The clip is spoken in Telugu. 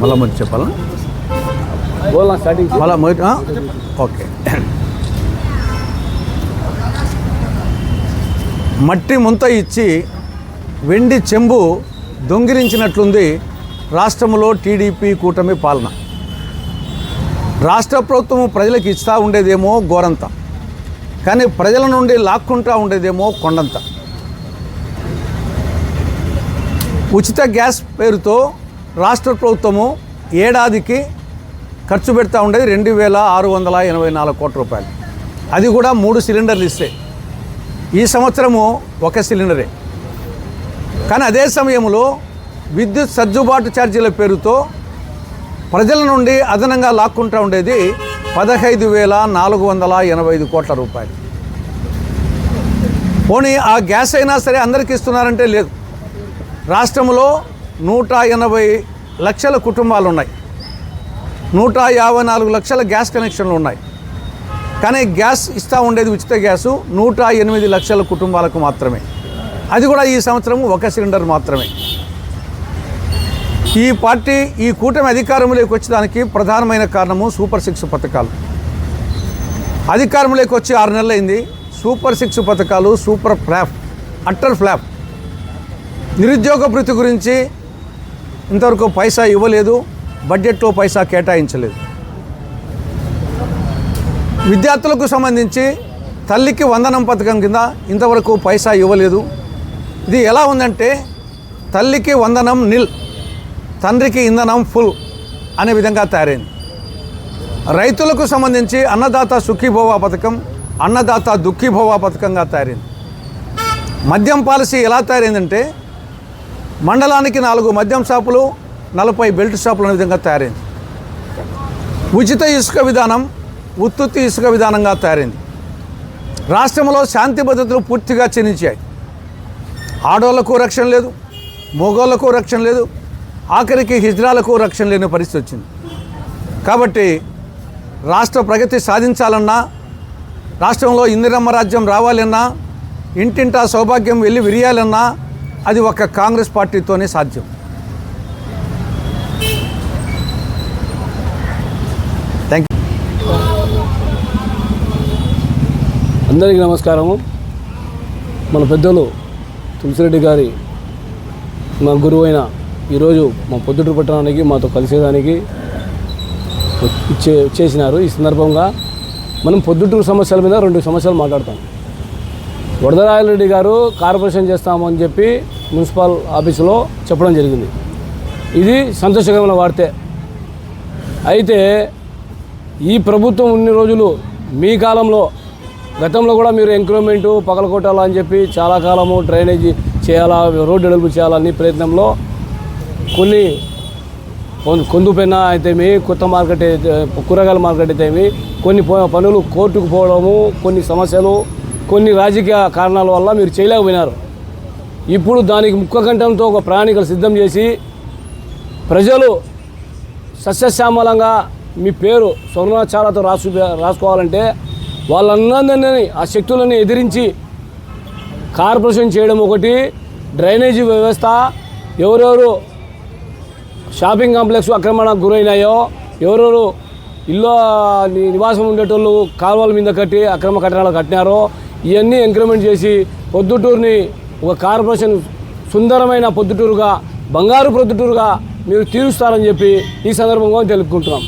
మళ్ళా మొదటి చెప్పాలా? స్టార్టింగ్ మళ్ళా మొదటి? ఓకే. మట్టి ముంత ఇచ్చి వెండి చెంబు దొంగిలించినట్లుంది రాష్ట్రంలో టీడీపీ కూటమి పాలన. రాష్ట్ర ప్రభుత్వం ప్రజలకు ఇస్తా ఉండేదేమో గోరంత. కానీ ప్రజల నుండి లాక్కుంటా ఉండేదేమో కొండంత. ఉచిత గ్యాస్ పేరుతో రాష్ట్ర ప్రభుత్వము ఏడాదికి ఖర్చు పెడతా ఉండేది రెండు వేల ఆరు వందల ఎనభై నాలుగు కోట్ల రూపాయలు. అది కూడా మూడు సిలిండర్లు ఇస్తే. ఈ సంవత్సరము ఒక సిలిండరే. కానీ అదే సమయంలో విద్యుత్ సర్దుబాటు ఛార్జీల పేరుతో ప్రజల నుండి అదనంగా లాక్కుంటూ ఉండేది పదహైదు వేల నాలుగు వందల ఎనభై ఐదు కోట్ల రూపాయలు. పోనీ ఆ గ్యాస్ అయినా సరే అందరికీ ఇస్తున్నారంటే లేదు. రాష్ట్రంలో నూట ఎనభై లక్షల కుటుంబాలు ఉన్నాయి నూట యాభై నాలుగు లక్షల గ్యాస్ కనెక్షన్లు ఉన్నాయి కానీ గ్యాస్ ఇస్తూ ఉండేది ఉచిత గ్యాసు నూట ఎనిమిది లక్షల కుటుంబాలకు మాత్రమే. అది కూడా ఈ సంవత్సరం ఒక సిలిండర్ మాత్రమే. ఈ పార్టీ ఈ కూటమి అధికారంలోకి వచ్చేదానికి ప్రధానమైన కారణము సూపర్ సిక్స్ పథకాలు. అధికారంలోకి వచ్చి ఆరు నెలలైంది. సూపర్ సిక్స్ పథకాలు సూపర్ ఫ్లాప్ అట్టర్ ఫ్లాప్. నిరుద్యోగ భృతి గురించి ఇంతవరకు పైసా ఇవ్వలేదు బడ్జెట్లో పైసా కేటాయించలేదు. విద్యార్థులకు సంబంధించి తల్లికి వందనం పథకం కింద ఇంతవరకు పైసా ఇవ్వలేదు. ఇది ఎలా ఉందంటే తల్లికి వందనం నిల్ తండ్రికి ఇంధనం ఫుల్ అనే విధంగా తయారైంది. రైతులకు సంబంధించి అన్నదాత సుఖీభోవా పథకం అన్నదాత దుఃఖీభోవా పథకంగా తయారైంది. మద్యం పాలసీ ఎలా తయారైందంటే మండలానికి నాలుగు మద్యం షాపులు నలభై బెల్ట్ షాపులు అనే విధంగా తయారైంది. ఉచిత ఇసుక విధానం ఉత్తుత్తి ఇసుక విధానంగా తయారైంది. రాష్ట్రంలో శాంతి భద్రతలు పూర్తిగా క్షీణించాయి. ఆడోళ్ళకు రక్షణ లేదు మొగోళ్ళకు రక్షణ లేదు ఆఖరికి హిజ్రాలకు రక్షణ లేని పరిస్థితి వచ్చింది. కాబట్టి రాష్ట్ర ప్రగతి సాధించాలన్నా రాష్ట్రంలో ఇందిరమ్మ రాజ్యం రావాలన్నా ఇంటింటా సౌభాగ్యం వెళ్ళి విరియాలన్నా అది ఒక కాంగ్రెస్ పార్టీతోనే సాధ్యం. థ్యాంక్ యూ అందరికీ నమస్కారము. మన పెద్దలు తులసిరెడ్డి గారి మా గురువు అయిన ఈరోజు మా పొద్దుటూరు పట్టణానికి మాతో కలిసేదానికి ఇచ్చే చేసినారు. ఈ సందర్భంగా మనం పొద్దుటూరు సమస్యల మీద రెండు సమస్యలు మాట్లాడతాం. వరదరాయలరెడ్డి గారు కార్పొరేషన్ చేస్తామని చెప్పి మున్సిపల్ ఆఫీసులో చెప్పడం జరిగింది. ఇది సంతోషకరమైన వార్తే. అయితే ఈ ప్రభుత్వం ఉన్ని రోజులు మీ కాలంలో గతంలో కూడా మీరు ఎంక్రోమెంటు పగలకొట్టాలా అని చెప్పి చాలా కాలము డ్రైనేజీ చేయాలా రోడ్డు వెడల్పు చేయాలని ప్రయత్నంలో కొన్ని కొన్- కొందు పెన్న అయితేమి కొత్త మార్కెట్ అయితే కూరగాయల మార్కెట్ అయితేమి కొన్ని పనులు కోర్టుకు పోవడము కొన్ని సమస్యలు కొన్ని రాజకీయ కారణాల వల్ల మీరు చేయలేకపోయినారు. ఇప్పుడు దానికి ముఖ్యకంఠంతో ఒక ప్రణాళికలు సిద్ధం చేసి ప్రజలు సస్యశ్యామలంగా మీ పేరు స్వర్ణాచారాలతో రాసు రాసుకోవాలంటే వాళ్ళందరినీ ఆ శక్తులని ఎదిరించి కార్పొరేషన్ చేయడం ఒకటి డ్రైనేజీ వ్యవస్థ ఎవరెవరు షాపింగ్ కాంప్లెక్స్ ఆక్రమణకు గురైనాయో ఎవరెవరు ఇల్లు నివాసం ఉండేటోళ్ళు కాలువల మీద కట్టి అక్రమ కట్టడాలు కట్టినారో ఇవన్నీ ఎంకరేజ్మెంట్ చేసి పొద్దుటూరుని ఒక కార్పొరేషన్ సుందరమైన పొద్దుటూరుగా బంగారు పొద్దుటూరుగా మీరు తీరుస్తారని చెప్పి ఈ సందర్భంగా తెలుపుకుంటున్నాం.